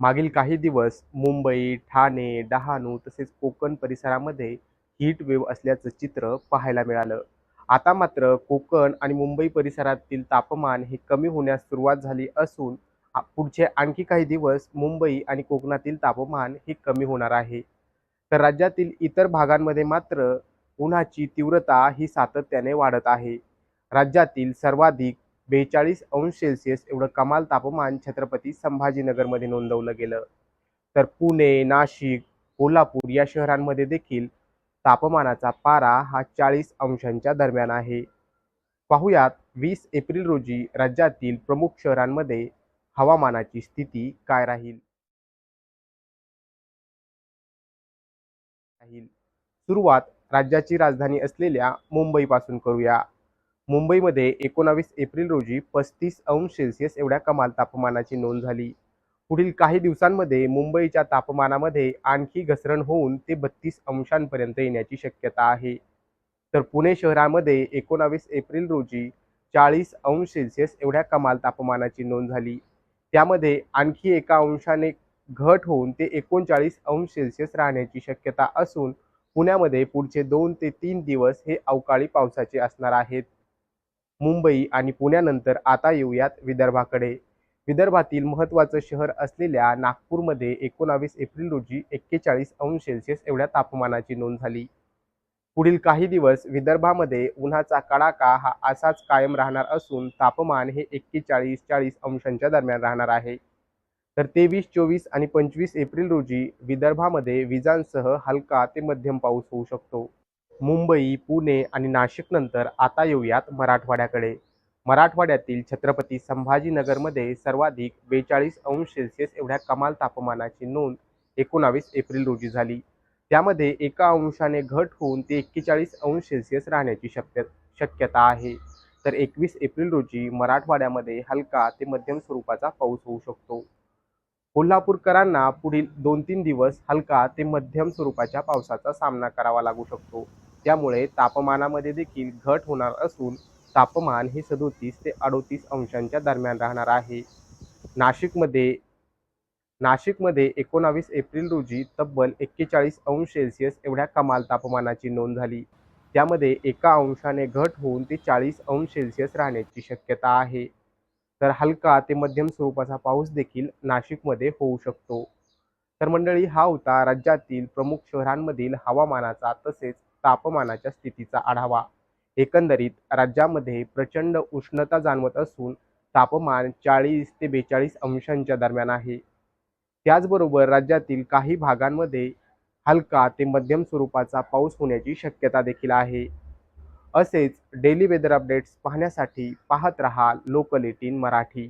मागील काही दिवस मुंबई, ठाणे, डहाणू तसेच कोकण परिसरामध्ये हीट वेव्ह असल्याचं चित्र पाहायला मिळालं. आता मात्र कोकण आणि मुंबई परिसरातील तापमान हे कमी होण्यास सुरुवात झाली असून पुढचे आणखी काही दिवस मुंबई आणि कोकणातील तापमान हे कमी होणार आहे. तर राज्यातील इतर भागांमध्ये मात्र उन्हाची तीव्रता ही सातत्याने वाढत आहे. राज्यातील सर्वाधिक बेचाळीस अंश सेल्सिअस एवढं कमाल तापमान छत्रपती संभाजीनगरमध्ये नोंदवलं गेलं. तर पुणे, नाशिक, कोल्हापूर या शहरांमध्ये देखील तापमानाचा पारा हा चाळीस अंशांच्या दरम्यान आहे. पाहुयात वीस एप्रिल रोजी राज्यातील प्रमुख शहरांमध्ये हवामानाची स्थिती काय राहील. सुरुवात राज्याची राजधानी असलेल्या मुंबईपासून करूया. मुंबईमध्ये एकोणावीस एप्रिल रोजी पस्तीस अंश सेल्सिअस एवढ्या कमाल तापमानाची नोंद झाली. पुढील काही दिवसांमध्ये मुंबईच्या तापमानामध्ये आणखी घसरण होऊन ते बत्तीस अंशांपर्यंत येण्याची शक्यता आहे. तर पुणे शहरामध्ये एकोणावीस एप्रिल रोजी चाळीस अंश सेल्सिअस एवढ्या कमाल तापमानाची नोंद झाली. त्यामध्ये आणखी एका अंशाने घट होऊन ते एकोणचाळीस अंश सेल्सिअस राहण्याची शक्यता असून पुण्यामध्ये पुढचे दोन ते तीन दिवस हे अवकाळी पावसाचे असणार आहेत. मुंबई आणि पुण्यानंतर आता येऊयात विदर्भाकडे. विदर्भातील महत्त्वाचं शहर असलेल्या नागपूरमध्ये एकोणावीस एप्रिल रोजी एक्केचाळीस अंश सेल्सिअस एवढ्या तापमानाची नोंद झाली. पुढील काही दिवस विदर्भामध्ये उन्हाचा कडाका हा असाच कायम राहणार असून तापमान हे एक्केचाळीस चाळीस अंशांच्या दरम्यान राहणार आहे. तर तेवीस, चोवीस आणि पंचवीस एप्रिल रोजी विदर्भामध्ये विजांसह हलका ते मध्यम पाऊस होऊ शकतो. मुंबई, पुणे आणि नाशिकनंतर आता येऊयात मराठवाड्याकडे. मराठवाड्यातील छत्रपती संभाजीनगरमध्ये सर्वाधिक बेचाळीस अंश सेल्सिअस एवढ्या कमाल तापमानाची नोंद एकोणावीस एप्रिल रोजी झाली. त्यामध्ये एका अंशाने घट होऊन ते एक्केचाळीस अंश सेल्सिअस राहण्याची शक्य शक्यता आहे. तर एकवीस एप्रिल रोजी मराठवाड्यामध्ये हलका ते मध्यम स्वरूपाचा पाऊस होऊ शकतो. कोल्हापूरकरांना पुढील दोन तीन दिवस हलका ते मध्यम स्वरूपाच्या पावसाचा सामना करावा लागू शकतो. त्यामुळे तापमानामध्ये देखील घट होणार असून तापमान हे सदोतीस ते अडोतीस अंशांच्या दरम्यान राहणार आहे. नाशिकमध्ये नाशिकमध्ये एकोणावीस एप्रिल रोजी तब्बल एक्केचाळीस अंश सेल्सिअस एवढ्या कमाल तापमानाची नोंद झाली. त्यामध्ये एका अंशाने घट होऊन ते चाळीस अंश सेल्सिअस राहण्याची शक्यता आहे. तर हलका ते मध्यम स्वरूपाचा पाऊस देखील नाशिकमध्ये होऊ शकतो. तर मंडळी हा होता राज्यातील प्रमुख शहरांमधील हवामानाचा तसेच तापमानाच्या स्थितीचा आढावा. एकंदरीत राज्यामध्ये प्रचंड उष्णता जाणवत असून तापमान चाळीस ते बेचाळीस अंशांच्या दरम्यान आहे. त्याचबरोबर राज्यातील काही भागांमध्ये हलका ते मध्यम स्वरूपाचा पाऊस होण्याची शक्यता देखील आहे. असेच डेली वेदर अपडेट्स पाहण्यासाठी पाहत रहा लोकल एटीन मराठी.